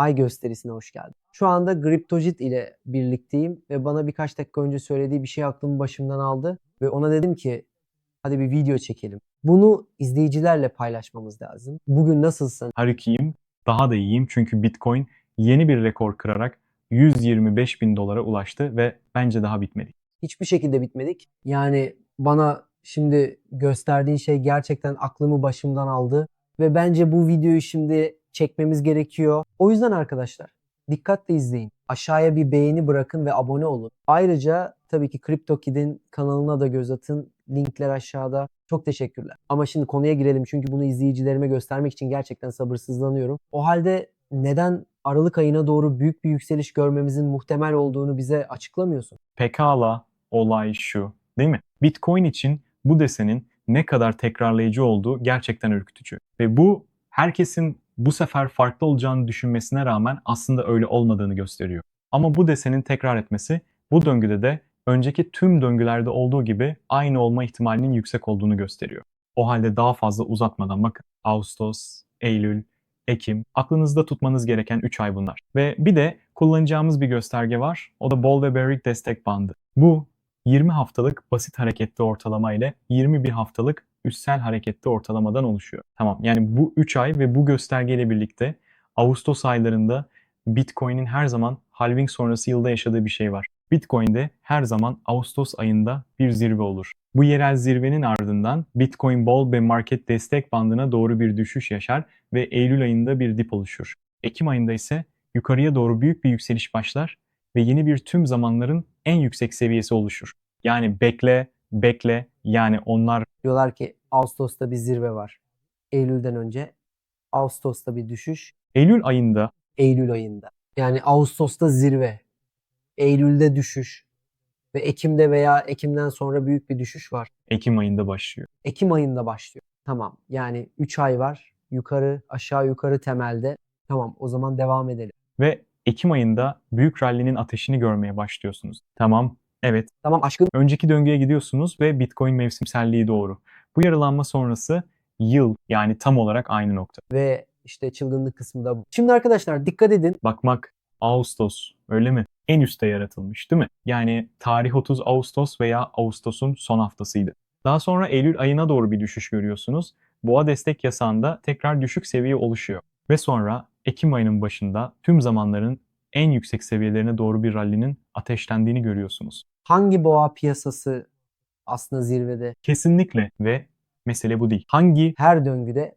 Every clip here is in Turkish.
ay gösterisine hoş geldin. Şu anda Griptojit ile birlikteyim ve bana birkaç dakika önce söylediği bir şey aklımı başımdan aldı ve ona dedim ki hadi bir video çekelim. Bunu izleyicilerle paylaşmamız lazım. Bugün nasılsın? Her ikiyim. Daha da iyiyim çünkü Bitcoin yeni bir rekor kırarak 125 bin dolara ulaştı ve bence daha bitmedi. Hiçbir şekilde bitmedik. Yani bana şimdi gösterdiğin şey gerçekten aklımı başımdan aldı ve bence bu videoyu şimdi çekmemiz gerekiyor. O yüzden arkadaşlar dikkatle izleyin. Aşağıya bir beğeni bırakın ve abone olun. Ayrıca tabii ki CryptoKid'in kanalına da göz atın. Linkler aşağıda. Çok teşekkürler. Ama şimdi konuya girelim çünkü bunu izleyicilerime göstermek için gerçekten sabırsızlanıyorum. O halde neden Aralık ayına doğru büyük bir yükseliş görmemizin muhtemel olduğunu bize açıklamıyorsun? Pekala olay şu değil mi? Bitcoin için bu desenin ne kadar tekrarlayıcı olduğu gerçekten ürkütücü. Ve bu herkesin bu sefer farklı olacağını düşünmesine rağmen aslında öyle olmadığını gösteriyor. Ama bu desenin tekrar etmesi bu döngüde de önceki tüm döngülerde olduğu gibi aynı olma ihtimalinin yüksek olduğunu gösteriyor. O halde daha fazla uzatmadan bakın Ağustos, Eylül, Ekim aklınızda tutmanız gereken 3 ay bunlar. Ve bir de kullanacağımız bir gösterge var. O da Bol ve Barrick destek bandı. Bu 20 haftalık basit hareketli ortalama ile 21 haftalık üstsel hareketli ortalamadan oluşuyor. Tamam yani bu 3 ay ve bu göstergeyle birlikte Ağustos aylarında Bitcoin'in her zaman halving sonrası yılda yaşadığı bir şey var. Bitcoin'de her zaman Ağustos ayında bir zirve olur. Bu yerel zirvenin ardından Bitcoin Bol ve Market destek bandına doğru bir düşüş yaşar ve Eylül ayında bir dip oluşur. Ekim ayında ise yukarıya doğru büyük bir yükseliş başlar ve yeni bir tüm zamanların en yüksek seviyesi oluşur. Yani bekle, bekle yani onlar Diyorlar ki Ağustos'ta bir zirve var. Eylül'den önce Ağustos'ta bir düşüş, Eylül ayında Eylül ayında. Yani Ağustos'ta zirve, Eylül'de düşüş ve Ekim'de veya Ekim'den sonra büyük bir düşüş var. Ekim ayında başlıyor. Ekim ayında başlıyor. Tamam. Yani 3 ay var. Yukarı, aşağı yukarı temelde. Tamam. O zaman devam edelim. Ve Ekim ayında büyük rally'nin ateşini görmeye başlıyorsunuz. Tamam, evet. Tamam aşkın. Önceki döngüye gidiyorsunuz ve Bitcoin mevsimselliği doğru. Bu yaralanma sonrası yıl yani tam olarak aynı nokta. Ve işte çılgınlık kısmı da bu. Şimdi arkadaşlar dikkat edin. Bakmak Ağustos öyle mi? En üstte yaratılmış değil mi? Yani tarih 30 Ağustos veya Ağustos'un son haftasıydı. Daha sonra Eylül ayına doğru bir düşüş görüyorsunuz. Boğa destek yasağında tekrar düşük seviye oluşuyor. Ve sonra Ekim ayının başında tüm zamanların en yüksek seviyelerine doğru bir rally'nin ateşlendiğini görüyorsunuz. Hangi boğa piyasası aslında zirvede? Kesinlikle ve mesele bu değil. Hangi Her döngüde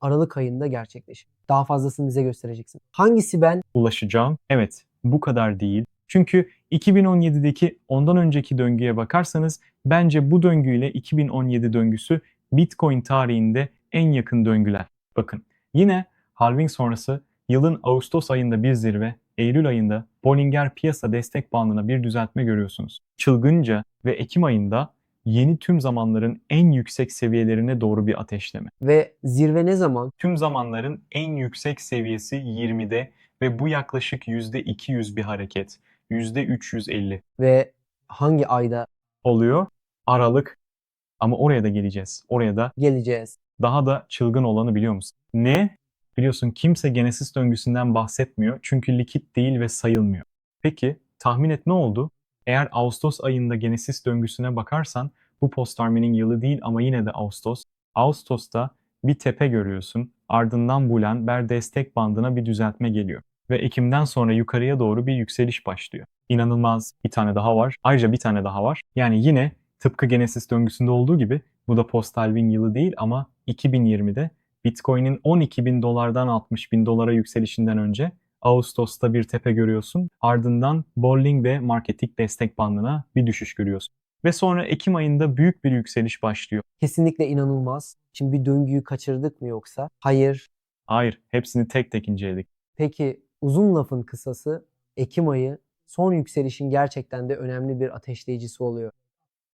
Aralık ayında gerçekleşir. Daha fazlasını bize göstereceksin. Hangisi ben? ulaşacağım? Evet, bu kadar değil. Çünkü 2017'deki ondan önceki döngüye bakarsanız bence bu döngüyle 2017 döngüsü Bitcoin tarihinde en yakın döngüler. Bakın yine halving sonrası yılın Ağustos ayında bir zirve, Eylül ayında Bollinger piyasa destek bandına bir düzeltme görüyorsunuz. Çılgınca ve Ekim ayında yeni tüm zamanların en yüksek seviyelerine doğru bir ateşleme. Ve zirve ne zaman? Tüm zamanların en yüksek seviyesi 20'de ve bu yaklaşık %200 bir hareket. %350 Ve hangi ayda oluyor. Aralık ama oraya da geleceğiz. Oraya da geleceğiz? daha da çılgın olanı biliyor musun? Ne? Biliyorsun kimse Genesis döngüsünden bahsetmiyor çünkü likit değil ve sayılmıyor. Peki tahmin et ne oldu? Eğer Ağustos ayında Genesis döngüsüne bakarsan bu post harmony'nin yılı değil ama yine de Ağustos. Ağustos'ta bir tepe görüyorsun. Ardından bulen ber destek bandına bir düzeltme geliyor. Ve Ekim'den sonra yukarıya doğru bir yükseliş başlıyor. İnanılmaz bir tane daha var. Ayrıca bir tane daha var. Yani yine tıpkı Genesis döngüsünde olduğu gibi bu da post halving yılı değil ama 2020'de Bitcoin'in 12 bin dolardan 60 bin dolara yükselişinden önce Ağustos'ta bir tepe görüyorsun. Ardından Bolling ve Marketing destek bandına bir düşüş görüyorsun. Ve sonra Ekim ayında büyük bir yükseliş başlıyor. Kesinlikle inanılmaz. Şimdi bir döngüyü kaçırdık mı yoksa? Hayır. Hayır, hepsini tek tek inceledik. Peki uzun lafın kısası Ekim ayı son yükselişin gerçekten de önemli bir ateşleyicisi oluyor.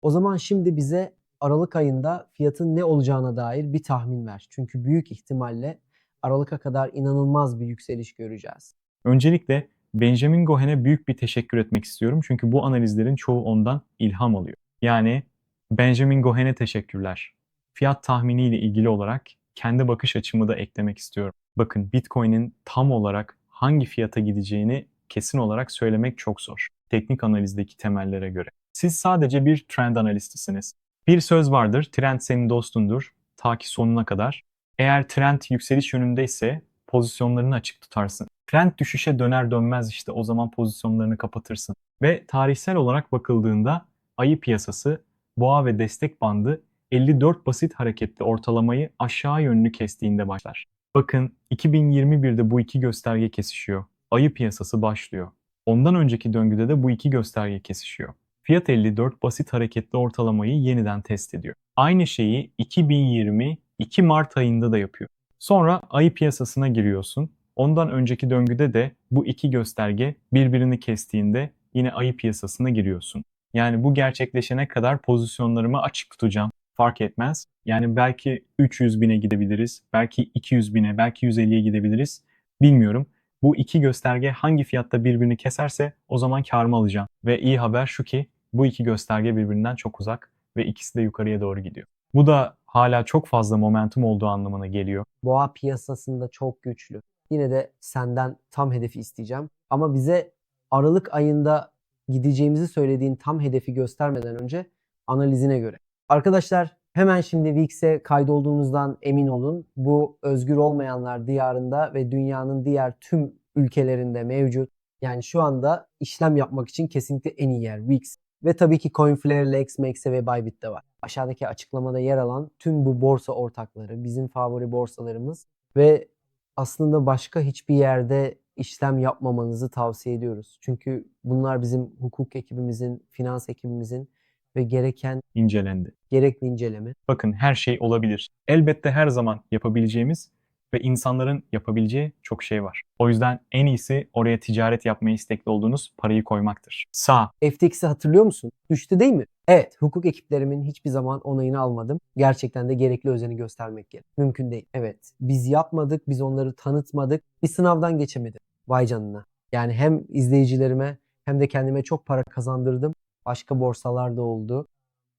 O zaman şimdi bize Aralık ayında fiyatın ne olacağına dair bir tahmin ver. Çünkü büyük ihtimalle Aralık'a kadar inanılmaz bir yükseliş göreceğiz. Öncelikle Benjamin Gohen'e büyük bir teşekkür etmek istiyorum. Çünkü bu analizlerin çoğu ondan ilham alıyor. Yani Benjamin Gohen'e teşekkürler. Fiyat tahminiyle ilgili olarak kendi bakış açımı da eklemek istiyorum. Bakın Bitcoin'in tam olarak hangi fiyata gideceğini kesin olarak söylemek çok zor. Teknik analizdeki temellere göre. Siz sadece bir trend analistisiniz. Bir söz vardır, trend senin dostundur ta ki sonuna kadar. Eğer trend yükseliş yönündeyse pozisyonlarını açık tutarsın. Trend düşüşe döner dönmez işte o zaman pozisyonlarını kapatırsın. Ve tarihsel olarak bakıldığında ayı piyasası boğa ve destek bandı 54 basit hareketli ortalamayı aşağı yönlü kestiğinde başlar. Bakın 2021'de bu iki gösterge kesişiyor. Ayı piyasası başlıyor. Ondan önceki döngüde de bu iki gösterge kesişiyor. Fiyat 54 basit hareketli ortalamayı yeniden test ediyor. Aynı şeyi 2020 2 Mart ayında da yapıyor. Sonra ayı piyasasına giriyorsun. Ondan önceki döngüde de bu iki gösterge birbirini kestiğinde yine ayı piyasasına giriyorsun. Yani bu gerçekleşene kadar pozisyonlarımı açık tutacağım. Fark etmez. Yani belki 300 bine gidebiliriz, belki 200 bine, belki 150'ye gidebiliriz. Bilmiyorum. Bu iki gösterge hangi fiyatta birbirini keserse o zaman karımı alacağım. Ve iyi haber şu ki bu iki gösterge birbirinden çok uzak ve ikisi de yukarıya doğru gidiyor. Bu da hala çok fazla momentum olduğu anlamına geliyor. Boğa piyasasında çok güçlü. Yine de senden tam hedefi isteyeceğim. Ama bize Aralık ayında gideceğimizi söylediğin tam hedefi göstermeden önce analizine göre. Arkadaşlar hemen şimdi VIX'e kaydolduğunuzdan emin olun. Bu özgür olmayanlar diyarında ve dünyanın diğer tüm ülkelerinde mevcut. Yani şu anda işlem yapmak için kesinlikle en iyi yer VIX. Ve tabii ki Coinflare, Lex, Maxe ve Bybit'te var. Aşağıdaki açıklamada yer alan tüm bu borsa ortakları, bizim favori borsalarımız ve aslında başka hiçbir yerde işlem yapmamanızı tavsiye ediyoruz. Çünkü bunlar bizim hukuk ekibimizin, finans ekibimizin ve gereken incelendi. gerekli inceleme. Bakın her şey olabilir. Elbette her zaman yapabileceğimiz ve insanların yapabileceği çok şey var. O yüzden en iyisi oraya ticaret yapmaya istekli olduğunuz parayı koymaktır. Sağ. FTX'i hatırlıyor musun? Düştü değil mi? Evet, hukuk ekiplerimin hiçbir zaman onayını almadım. Gerçekten de gerekli özeni göstermek gerek. Mümkün değil. Evet, biz yapmadık, biz onları tanıtmadık. Bir sınavdan geçemedim. Vay canına. Yani hem izleyicilerime hem de kendime çok para kazandırdım. Başka borsalarda oldu.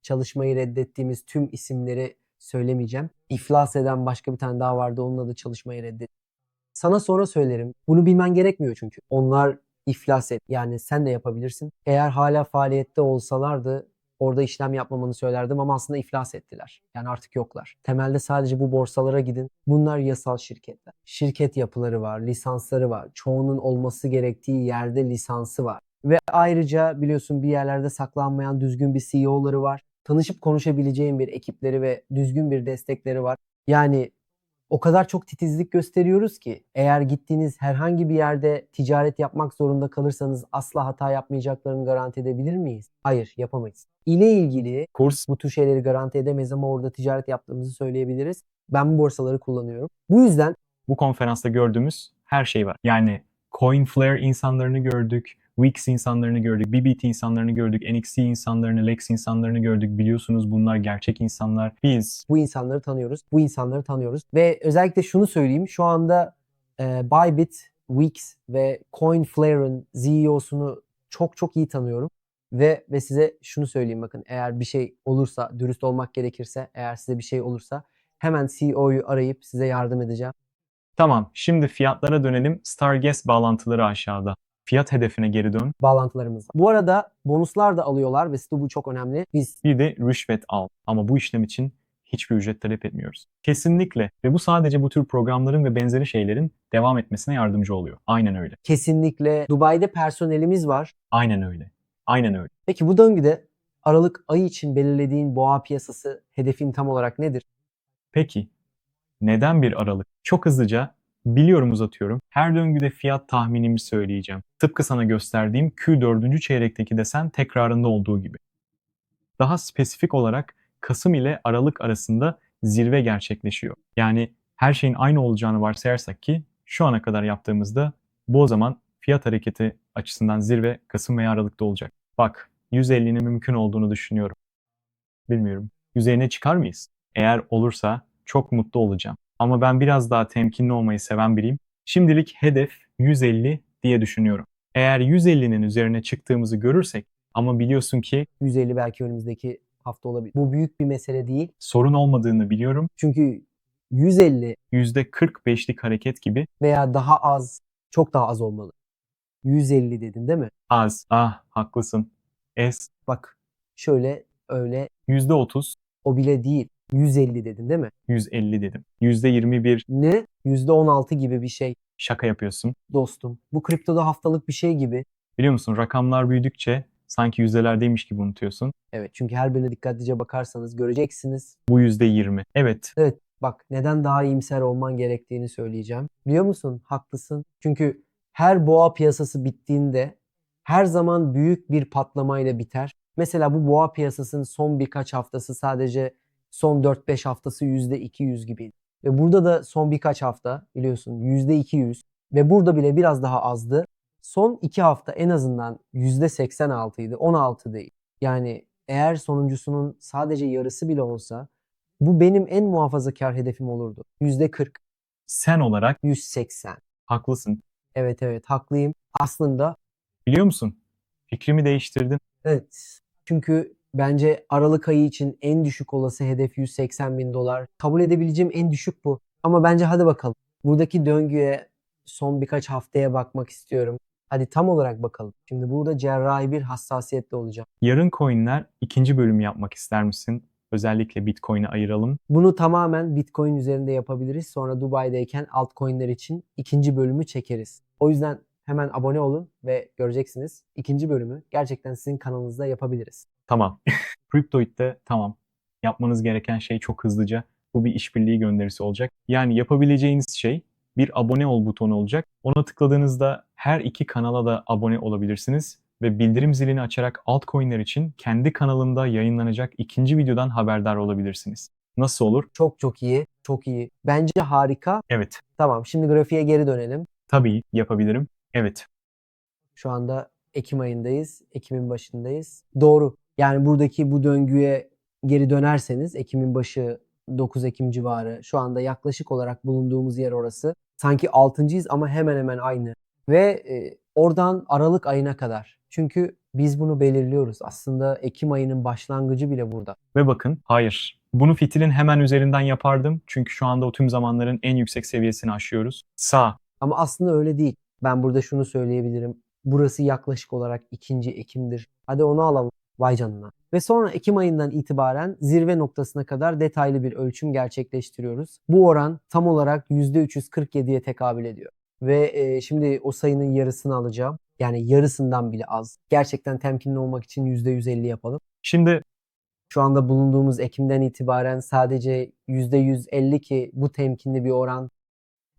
Çalışmayı reddettiğimiz tüm isimleri söylemeyeceğim. İflas eden başka bir tane daha vardı. Onunla da çalışmayı reddettim. Sana sonra söylerim. Bunu bilmen gerekmiyor çünkü. Onlar iflas et. Yani sen de yapabilirsin. Eğer hala faaliyette olsalardı orada işlem yapmamanı söylerdim ama aslında iflas ettiler. Yani artık yoklar. Temelde sadece bu borsalara gidin. Bunlar yasal şirketler. Şirket yapıları var, lisansları var. Çoğunun olması gerektiği yerde lisansı var. Ve ayrıca biliyorsun bir yerlerde saklanmayan düzgün bir CEO'ları var. Tanışıp konuşabileceğin bir ekipleri ve düzgün bir destekleri var. Yani o kadar çok titizlik gösteriyoruz ki eğer gittiğiniz herhangi bir yerde ticaret yapmak zorunda kalırsanız asla hata yapmayacaklarını garanti edebilir miyiz? Hayır, yapamayız. İle ilgili Kurs bu tür şeyleri garanti edemeyiz ama orada ticaret yaptığımızı söyleyebiliriz. Ben bu borsaları kullanıyorum. Bu yüzden bu konferansta gördüğümüz her şey var. Yani Coinflare insanlarını gördük, Wix insanlarını gördük, BBT insanlarını gördük, NXT insanlarını, Lex insanlarını gördük. Biliyorsunuz bunlar gerçek insanlar. Biz bu insanları tanıyoruz. Bu insanları tanıyoruz. Ve özellikle şunu söyleyeyim. Şu anda e, Bybit, Wix ve Coinflare'ın CEO'sunu çok çok iyi tanıyorum. Ve ve size şunu söyleyeyim bakın eğer bir şey olursa, dürüst olmak gerekirse, eğer size bir şey olursa hemen CEO'yu arayıp size yardım edeceğim. tamam şimdi fiyatlara dönelim. Starguest bağlantıları aşağıda. Fiyat hedefine geri dön. Bağlantılarımız. Bu arada bonuslar da alıyorlar ve size bu çok önemli. Biz Bir de rüşvet al. Ama bu işlem için hiçbir ücret talep etmiyoruz. Kesinlikle. Ve bu sadece bu tür programların ve benzeri şeylerin devam etmesine yardımcı oluyor. Aynen öyle. kesinlikle Dubai'de personelimiz var. Aynen öyle. Aynen öyle. Peki bu döngüde Aralık ayı için belirlediğin boğa piyasası hedefin tam olarak nedir? Peki neden bir aralık? Çok hızlıca biliyorum uzatıyorum. Her döngüde fiyat tahminimi söyleyeceğim. Tıpkı sana gösterdiğim Q4. çeyrekteki desen tekrarında olduğu gibi. Daha spesifik olarak Kasım ile Aralık arasında zirve gerçekleşiyor. Yani her şeyin aynı olacağını varsayarsak ki şu ana kadar yaptığımızda bu o zaman fiyat hareketi açısından zirve Kasım veya Aralık'ta olacak. Bak 150'nin mümkün olduğunu düşünüyorum. Bilmiyorum. Üzerine çıkar mıyız? Eğer olursa çok mutlu olacağım. Ama ben biraz daha temkinli olmayı seven biriyim. Şimdilik hedef 150 diye düşünüyorum. Eğer 150'nin üzerine çıktığımızı görürsek ama biliyorsun ki 150 belki önümüzdeki hafta olabilir. Bu büyük bir mesele değil. sorun olmadığını biliyorum. Çünkü 150 %45'lik hareket gibi veya daha az Çok daha az olmalı. 150 dedin değil mi? Az. Ah haklısın. S Bak şöyle öyle %30, o bile değil. 150 dedin değil mi? 150 dedim. %21 Ne? %16 gibi bir şey şaka yapıyorsun. dostum. Bu kriptoda haftalık bir şey gibi. Biliyor musun rakamlar büyüdükçe sanki yüzdelerdeymiş gibi unutuyorsun. Evet çünkü her birine dikkatlice bakarsanız göreceksiniz. Bu %20. Evet. Bak neden daha iyimser olman gerektiğini söyleyeceğim. Biliyor musun? Haklısın. Çünkü her boğa piyasası bittiğinde her zaman büyük bir patlamayla biter. Mesela bu boğa piyasasının son birkaç haftası sadece son 4-5 haftası %200 gibiydi. Ve burada da son birkaç hafta biliyorsun %200 ve burada bile biraz daha azdı. Son 2 hafta en azından %86 idi. 16 değil. Yani eğer sonuncusunun sadece yarısı bile olsa bu benim en muhafazakar hedefim olurdu. %40, Sen olarak 180. haklısın. Evet evet haklıyım. Aslında Biliyor musun? Fikrimi değiştirdin. evet. Çünkü bence Aralık ayı için en düşük olası hedef 180 bin dolar. Kabul edebileceğim en düşük bu. Ama bence hadi bakalım. Buradaki döngüye son birkaç haftaya bakmak istiyorum. Hadi tam olarak bakalım. Şimdi burada cerrahi bir hassasiyetle olacağım. Yarın coinler ikinci bölümü yapmak ister misin? Özellikle Bitcoin'e ayıralım. Bunu tamamen Bitcoin üzerinde yapabiliriz. Sonra Dubai'deyken altcoin'ler için ikinci bölümü çekeriz. O yüzden hemen abone olun ve göreceksiniz ikinci bölümü gerçekten sizin kanalınızda yapabiliriz. Tamam. Cryptoid'de tamam. Yapmanız gereken şey çok hızlıca. Bu bir işbirliği gönderisi olacak. Yani yapabileceğiniz şey bir abone ol butonu olacak. Ona tıkladığınızda her iki kanala da abone olabilirsiniz ve bildirim zilini açarak altcoin'ler için kendi kanalımda yayınlanacak ikinci videodan haberdar olabilirsiniz. Nasıl olur? Çok çok iyi, çok iyi. Bence harika. Evet, Tamam, şimdi grafiğe geri dönelim. tabii yapabilirim. Evet, Şu anda Ekim ayındayız. Ekim'in başındayız. Doğru. Yani buradaki bu döngüye geri dönerseniz Ekim'in başı 9 Ekim civarı şu anda yaklaşık olarak bulunduğumuz yer orası. Sanki 6.'yız ama hemen hemen aynı. Ve e, oradan Aralık ayına kadar. Çünkü biz bunu belirliyoruz. Aslında Ekim ayının başlangıcı bile burada. Ve bakın, hayır. Bunu fitilin hemen üzerinden yapardım. Çünkü şu anda o tüm zamanların en yüksek seviyesini aşıyoruz. Sağ. Ama aslında öyle değil. Ben burada şunu söyleyebilirim. Burası yaklaşık olarak 2. Ekim'dir. Hadi onu alalım. Vay canına. Ve sonra Ekim ayından itibaren zirve noktasına kadar detaylı bir ölçüm gerçekleştiriyoruz. Bu oran tam olarak %347'ye tekabül ediyor. Ve e, şimdi o sayının yarısını alacağım. Yani yarısından bile az. Gerçekten temkinli olmak için %150 yapalım. Şimdi Şu anda bulunduğumuz Ekim'den itibaren sadece %150 ki bu temkinli bir oran.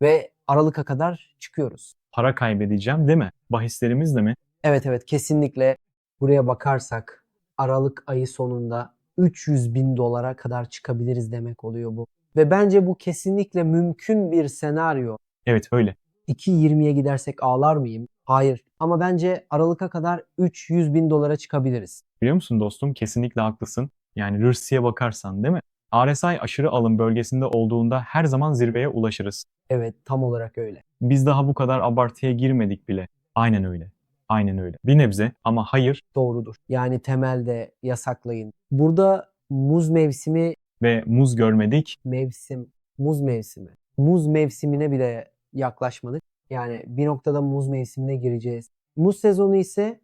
Ve Aralık'a kadar çıkıyoruz. para kaybedeceğim değil mi? Bahislerimiz de mi? Evet evet kesinlikle buraya bakarsak Aralık ayı sonunda 300 bin dolara kadar çıkabiliriz demek oluyor bu. Ve bence bu kesinlikle mümkün bir senaryo. Evet öyle. 2.20'ye gidersek ağlar mıyım? Hayır. Ama bence Aralık'a kadar 300 bin dolara çıkabiliriz. Biliyor musun dostum? Kesinlikle haklısın. Yani RSI'ye bakarsan değil mi? RSI aşırı alım bölgesinde olduğunda her zaman zirveye ulaşırız. Evet tam olarak öyle. Biz daha bu kadar abartıya girmedik bile. Aynen öyle. Aynen öyle. Bir nebze ama hayır Doğrudur. Yani temelde yasaklayın. Burada muz mevsimi ve muz görmedik. mevsim, muz mevsimi. Muz mevsimine bile yaklaşmadık. Yani bir noktada muz mevsimine gireceğiz. Muz sezonu ise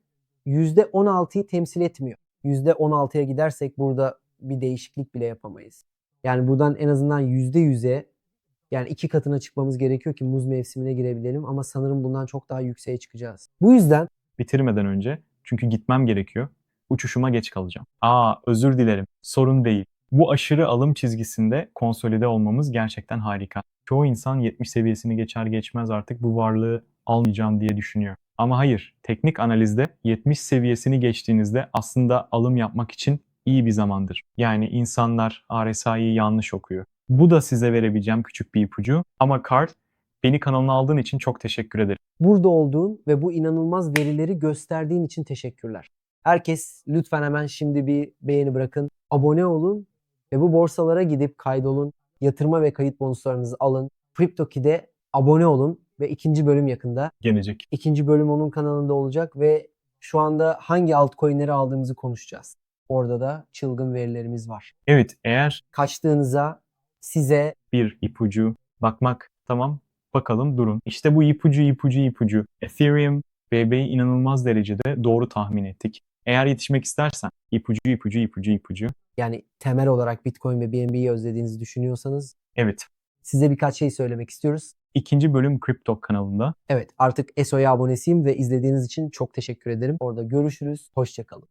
%16'yı temsil etmiyor. %16'ya gidersek burada bir değişiklik bile yapamayız. Yani buradan en azından %100'e yani iki katına çıkmamız gerekiyor ki muz mevsimine girebilelim ama sanırım bundan çok daha yükseğe çıkacağız. Bu yüzden Bitirmeden önce çünkü gitmem gerekiyor. Uçuşuma geç kalacağım. Aa özür dilerim. Sorun değil. Bu aşırı alım çizgisinde konsolide olmamız gerçekten harika. Çoğu insan 70 seviyesini geçer geçmez artık bu varlığı almayacağım diye düşünüyor. Ama hayır, teknik analizde 70 seviyesini geçtiğinizde aslında alım yapmak için iyi bir zamandır. Yani insanlar RSI'yi yanlış okuyor. Bu da size verebileceğim küçük bir ipucu. Ama Carl, beni kanalına aldığın için çok teşekkür ederim. burada olduğun ve bu inanılmaz verileri gösterdiğin için teşekkürler. Herkes lütfen hemen şimdi bir beğeni bırakın, abone olun ve bu borsalara gidip kaydolun. Yatırma ve kayıt bonuslarınızı alın. CryptoKey'de abone olun ve ikinci bölüm yakında. Gelecek. İkinci bölüm onun kanalında olacak ve şu anda hangi altcoin'leri aldığımızı konuşacağız. Orada da çılgın verilerimiz var. Evet, eğer Kaçtığınıza size bir ipucu bakmak tamam Bakalım durun. İşte bu ipucu ipucu ipucu. Ethereum, BB'yi inanılmaz derecede doğru tahmin ettik. Eğer yetişmek istersen ipucu ipucu ipucu ipucu. Yani temel olarak Bitcoin ve BNB'yi özlediğinizi düşünüyorsanız Evet. size birkaç şey söylemek istiyoruz. İkinci bölüm Crypto kanalında. Evet artık SO'ya abonesiyim ve izlediğiniz için çok teşekkür ederim. Orada görüşürüz. Hoşçakalın.